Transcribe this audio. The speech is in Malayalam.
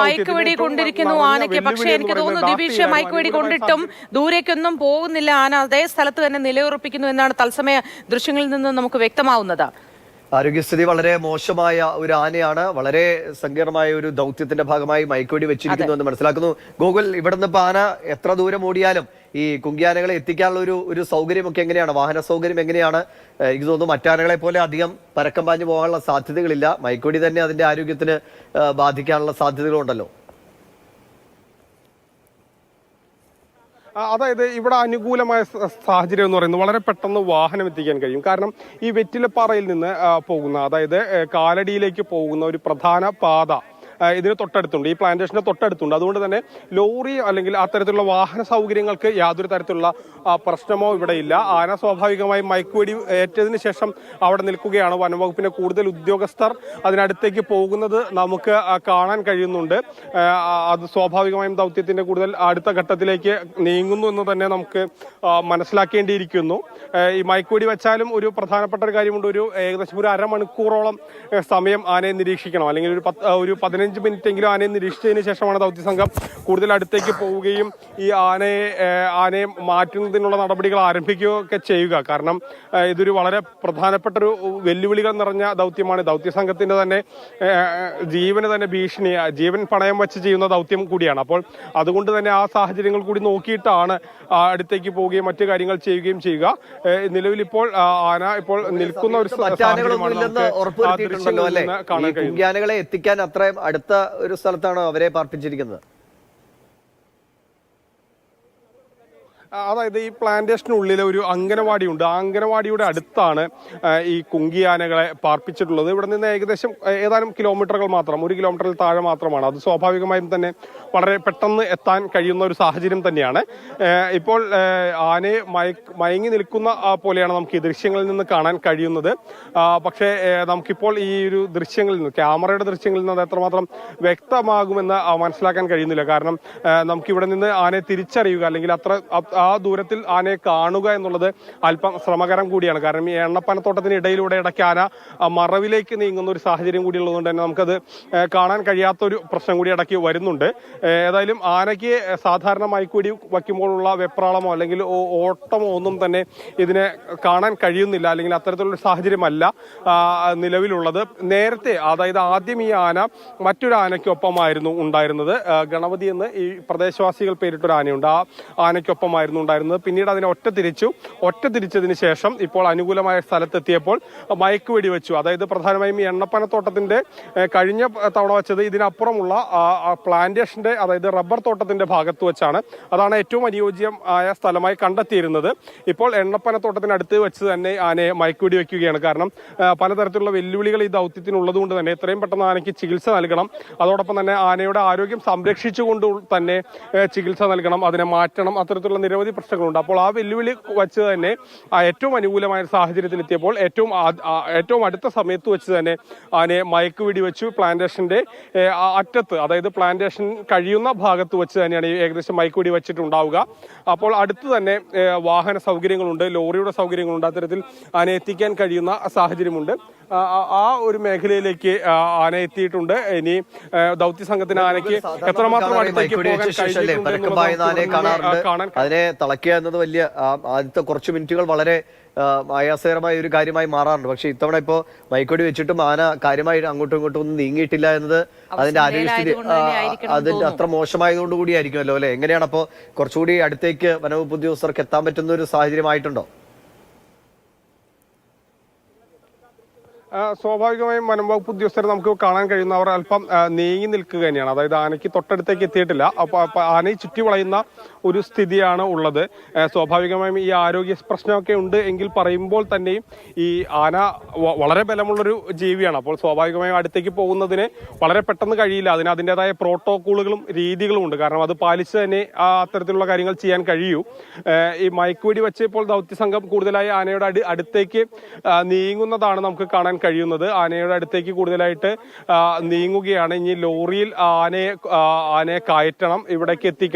മയക്കുവെടി കൊണ്ടിരിക്കുന്നു ആനയ്ക്ക്. പക്ഷേ എനിക്ക് തോന്നുന്നു ദിവിഷ മയക്കുവെടി കൊണ്ടിട്ടും ദൂരേക്കൊന്നും പോകുന്നില്ല ആന. അതേ സ്ഥലത്ത് തന്നെ നിലയുറപ്പിക്കുന്നു എന്നാണ് തത്സമയ ദൃശ്യങ്ങളിൽ നിന്ന് നമുക്ക് വ്യക്തമാവുന്നത്. ആരോഗ്യസ്ഥിതി വളരെ മോശമായ ഒരു ആനയാണ്. വളരെ സങ്കീർണമായ ഒരു ദൗത്യത്തിന്റെ ഭാഗമായി മയക്കുവെടി വെച്ചിരിക്കുന്നു എന്ന് മനസ്സിലാക്കുന്നു. ഗോകുൽ ഇവിടുന്ന് ഇപ്പൊ ആന എത്ര ദൂരം ഓടിയാലും ഈ കുങ്കിയാനകളെ എത്തിക്കാനുള്ള ഒരു ഒരു സൗകര്യമൊക്കെ എങ്ങനെയാണ്? വാഹന സൗകര്യം എങ്ങനെയാണ്? എനിക്ക് തോന്നുന്നു മറ്റാനകളെ പോലെ അധികം പരക്കം പാഞ്ഞു പോകാനുള്ള സാധ്യതകളില്ല. മയക്കുവെടി തന്നെ അതിന്റെ ആരോഗ്യത്തിന് ബാധിക്കാനുള്ള സാധ്യതകളുണ്ടല്ലോ. അതായത് ഇവിടെ അനുകൂലമായ സാഹചര്യം എന്ന് പറയുന്നത് വളരെ പെട്ടെന്ന് വാഹനം എത്തിക്കാൻ കഴിയും. കാരണം ഈ വെറ്റിലപ്പാറയിൽ നിന്ന് പോകുന്ന അതായത് കാലടിയിലേക്ക് പോകുന്ന ഒരു പ്രധാന പാത ഇതിന് തൊട്ടടുത്തുണ്ട്. ഈ പ്ലാന്റേഷന് തൊട്ടടുത്തുണ്ട്. അതുകൊണ്ട് തന്നെ ലോറി അല്ലെങ്കിൽ അത്തരത്തിലുള്ള വാഹന സൗകര്യങ്ങൾക്ക് യാതൊരു തരത്തിലുള്ള പ്രശ്നമോ ഇവിടെ ഇല്ല. ആന സ്വാഭാവികമായും മയക്കുവെടി ഏറ്റതിന് ശേഷം അവിടെ നിൽക്കുകയാണ്. വനംവകുപ്പിന്റെ കൂടുതൽ ഉദ്യോഗസ്ഥർ അതിനടുത്തേക്ക് പോകുന്നത് നമുക്ക് കാണാൻ കഴിയുന്നുണ്ട്. അത് സ്വാഭാവികമായും ദൗത്യത്തിന്റെ കൂടുതൽ അടുത്ത ഘട്ടത്തിലേക്ക് നീങ്ങുന്നു എന്ന് തന്നെ നമുക്ക് മനസ്സിലാക്കേണ്ടിയിരിക്കുന്നു. ഈ മയക്കുവെടി വെച്ചാലും ഒരു പ്രധാനപ്പെട്ട ഒരു കാര്യമുണ്ട്. ഒരു ഏകദേശം ഒരു അരമണിക്കൂറോളം സമയം ആനയെ നിരീക്ഷിക്കണം. അല്ലെങ്കിൽ ഒരു പത്ത് ഒരു പതിനഞ്ച് മിനിറ്റ് എങ്കിലും ആനയെ നിരീക്ഷിച്ചതിന് ശേഷമാണ് ദൗത്യ സംഘം കൂടുതൽ അടുത്തേക്ക് പോവുകയും ഈ ആനയെ ആനയെ മാറ്റുന്നതിനുള്ള നടപടികൾ ആരംഭിക്കുകയൊക്കെ ചെയ്യുക. കാരണം ഇതൊരു വളരെ പ്രധാനപ്പെട്ട ഒരു വെല്ലുവിളികൾ നിറഞ്ഞ ദൗത്യമാണ്. ദൗത്യ സംഘത്തിന്റെ തന്നെ ജീവന് തന്നെ ഭീഷണി ജീവൻ പണയം വെച്ച് ചെയ്യുന്ന ദൗത്യം കൂടിയാണ്. അപ്പോൾ അതുകൊണ്ട് തന്നെ ആ സാഹചര്യങ്ങൾ കൂടി നോക്കിയിട്ടാണ് അടുത്തേക്ക് പോവുകയും മറ്റു കാര്യങ്ങൾ ചെയ്യുകയും ചെയ്യുക. നിലവിലിപ്പോൾ നിലവിൽ ഇപ്പോൾ ആന ഇപ്പോൾ നിൽക്കുന്ന ഒരു സാഹചര്യമാണ് കാണാൻ കഴിയും എത്തിക്കാൻ അത്രയും അടുത്ത ഒരു സ്ഥലത്താണോ അവരെ പാർപ്പിച്ചിരിക്കുന്നത്. അതായത് ഈ പ്ലാന്റേഷനുള്ളിലെ ഒരു അംഗനവാടി ഉണ്ട്. ആ അംഗനവാടിയുടെ അടുത്താണ് ഈ കുങ്കിയാനകളെ പാർപ്പിച്ചിട്ടുള്ളത്. ഇവിടെ നിന്ന് ഏകദേശം ഏതാനും കിലോമീറ്ററുകൾ മാത്രം ഒരു കിലോമീറ്ററിൽ താഴെ മാത്രമാണ്. അത് സ്വാഭാവികമായും തന്നെ വളരെ പെട്ടെന്ന് എത്താൻ കഴിയുന്ന ഒരു സാഹചര്യം തന്നെയാണ്. ഇപ്പോൾ ആനയെ മയങ്ങി നിൽക്കുന്ന പോലെയാണ് നമുക്ക് ഈ ദൃശ്യങ്ങളിൽ നിന്ന് കാണാൻ കഴിയുന്നത്. പക്ഷേ നമുക്കിപ്പോൾ ഈ ഒരു ദൃശ്യങ്ങളിൽ നിന്ന് ക്യാമറയുടെ ദൃശ്യങ്ങളിൽ നിന്ന് അത് എത്രമാത്രം വ്യക്തമാകുമെന്ന് മനസ്സിലാക്കാൻ കഴിയുന്നില്ല. കാരണം നമുക്കിവിടെ നിന്ന് ആനയെ തിരിച്ചറിയുക അല്ലെങ്കിൽ അത്ര ആ ദൂരത്തിൽ ആനയെ കാണുക എന്നുള്ളത് അല്പം ശ്രമകരം കൂടിയാണ്. കാരണം ഈ എണ്ണപ്പനത്തോട്ടത്തിന് ഇടയിലൂടെ ഇടയ്ക്ക് ആന മറവിലേക്ക് നീങ്ങുന്ന ഒരു സാഹചര്യം കൂടി ഉള്ളതുകൊണ്ട് തന്നെ നമുക്കത് കാണാൻ കഴിയാത്ത ഒരു പ്രശ്നം കൂടി ഇടയ്ക്ക് വരുന്നുണ്ട്. ഏതായാലും ആനയ്ക്ക് സാധാരണ കൂടി വയ്ക്കുമ്പോഴുള്ള വെപ്രാളമോ അല്ലെങ്കിൽ ഓട്ടമോ ഒന്നും തന്നെ ഇതിനെ കാണാൻ കഴിയുന്നില്ല. അല്ലെങ്കിൽ അത്തരത്തിലുള്ള സാഹചര്യമല്ല നിലവിലുള്ളത്. നേരത്തെ അതായത് ആദ്യം ഈ ആന മറ്റൊരു ആനയ്ക്കൊപ്പമായിരുന്നു ഉണ്ടായിരുന്നത്. ഗണപതി എന്ന് ഈ പ്രദേശവാസികൾ പേരിട്ടൊരു ആനയുണ്ട്. ആ ആനയ്ക്കൊപ്പമായിരുന്നു ഉണ്ടായിരുന്നത്. പിന്നീട് അതിനെ ഒറ്റ തിരിച്ചു. ഒറ്റ തിരിച്ചതിന് ശേഷം ഇപ്പോൾ അനുകൂലമായ സ്ഥലത്തെത്തിയപ്പോൾ മയക്ക് വെടിവെച്ചു. അതായത് പ്രധാനമായും ഈ എണ്ണപ്പനത്തോട്ടത്തിന്റെ കഴിഞ്ഞ തവണ വെച്ചത് ഇതിനപ്പുറമുള്ള പ്ലാന്റേഷന്റെ അതായത് റബ്ബർ തോട്ടത്തിന്റെ ഭാഗത്ത് വെച്ചാണ്. അതാണ് ഏറ്റവും അനുയോജ്യമായ സ്ഥലമായി കണ്ടെത്തിയിരുന്നത്. ഇപ്പോൾ എണ്ണപ്പനത്തോട്ടത്തിനടുത്ത് വെച്ച് തന്നെ ആനയെ മയക്കുവെടി വെക്കുകയാണ് കാരണം പലതരത്തിലുള്ള വെല്ലുവിളികൾ ഈ ദൗത്യത്തിനുള്ളത് കൊണ്ട് തന്നെ എത്രയും പെട്ടെന്ന് ആനയ്ക്ക് ചികിത്സ നൽകണം. അതോടൊപ്പം തന്നെ ആനയുടെ ആരോഗ്യം സംരക്ഷിച്ചുകൊണ്ട് തന്നെ ചികിത്സ നൽകണം. അതിനെ മാറ്റണം. അത്തരത്തിലുള്ള നിരവധി പ്രശ്നങ്ങളുണ്ട്. അപ്പോൾ ആ വെല്ലുവിളി വെച്ച് തന്നെ ഏറ്റവും അനുകൂലമായ സാഹചര്യത്തിൽ എത്തിയപ്പോൾ ഏറ്റവും ഏറ്റവും അടുത്ത സമയത്ത് വെച്ച് തന്നെ ആനെ മയക്ക് വിടി വെച്ചു. പ്ലാന്റേഷന്റെ അറ്റത്ത് അതായത് പ്ലാന്റേഷൻ കഴിയുന്ന ഭാഗത്ത് വെച്ച് തന്നെയാണ് ഏകദേശം മയക്ക് വെടി വെച്ചിട്ടുണ്ടാവുക. അപ്പോൾ അടുത്ത് തന്നെ വാഹന സൗകര്യങ്ങളുണ്ട് ലോറിയുടെ സൗകര്യങ്ങളുണ്ട്. അത്തരത്തിൽ ആനെ എത്തിക്കാൻ കഴിയുന്ന സാഹചര്യമുണ്ട്. ആ, ഒരു മേഖലയിലേക്ക് ആന എത്തിയിട്ടുണ്ട്. ഇനി ദൗത്യ സംഘത്തിന് ആനയ്ക്ക് എത്രമാത്രം അതിനെ തളയ്ക്കുക എന്നത് വലിയ ആദ്യത്തെ കുറച്ച് മിനിറ്റുകൾ വളരെ ആയാസകരമായ ഒരു കാര്യമായി മാറാറുണ്ട്. പക്ഷെ ഇത്തവണ ഇപ്പോ മൈക്കൊടി വെച്ചിട്ടും ആന കാര്യമായി അങ്ങോട്ടും ഇങ്ങോട്ടും ഒന്നും നീങ്ങിയിട്ടില്ല എന്നത് അതിന്റെ ആരോഗ്യസ്ഥിതി അതിന്റെ അത്ര മോശമായതുകൊണ്ട് കൂടിയായിരിക്കുമല്ലോ അല്ലെ? എങ്ങനെയാണ് അപ്പോ കുറച്ചുകൂടി അടുത്തേക്ക് വനവകുപ്പ് ഉദ്യോഗസ്ഥർക്ക് എത്താൻ പറ്റുന്ന ഒരു സാഹചര്യമായിട്ടുണ്ടോ? സ്വാഭാവികമായും വനം വകുപ്പ് ഉദ്യോഗസ്ഥരെ നമുക്ക് കാണാൻ കഴിയുന്ന അവർ അല്പം നീങ്ങി നിൽക്കുക തന്നെയാണ്. അതായത് ആനയ്ക്ക് തൊട്ടടുത്തേക്ക് എത്തിയിട്ടില്ല. അപ്പൊ ആനയെ ചുറ്റി വളയുന്ന ഒരു സ്ഥിതിയാണ് ഉള്ളത്. സ്വാഭാവികമായും ഈ ആരോഗ്യ പ്രശ്നമൊക്കെ ഉണ്ട് എങ്കിൽ പറയുമ്പോൾ തന്നെയും ഈ ആന വളരെ ബലമുള്ളൊരു ജീവിയാണ്. അപ്പോൾ സ്വാഭാവികമായും അടുത്തേക്ക് പോകുന്നതിന് വളരെ പെട്ടെന്ന് കഴിയില്ല. അതിന് അതിന്റെതായ പ്രോട്ടോക്കോളുകളും രീതികളും ഉണ്ട്. കാരണം അത് പാലിച്ച് തന്നെ അത്തരത്തിലുള്ള കാര്യങ്ങൾ ചെയ്യാൻ കഴിയൂ. ഈ മയക്കുവെടി വെച്ചപ്പോൾ ദൗത്യ സംഘം കൂടുതലായി ആനയുടെ അടുത്തേക്ക് നീങ്ങുന്നതാണ് നമുക്ക് കാണാൻ കഴിയുന്നത്. ആനയുടെ അടുത്തേക്ക് കൂടുതലായിട്ട് നീങ്ങുകയാണ്. ഇനി ലോറിയിൽ ആനയെ ആനയെ കയറ്റണം. ഇവിടേക്ക് എത്തിക്കണം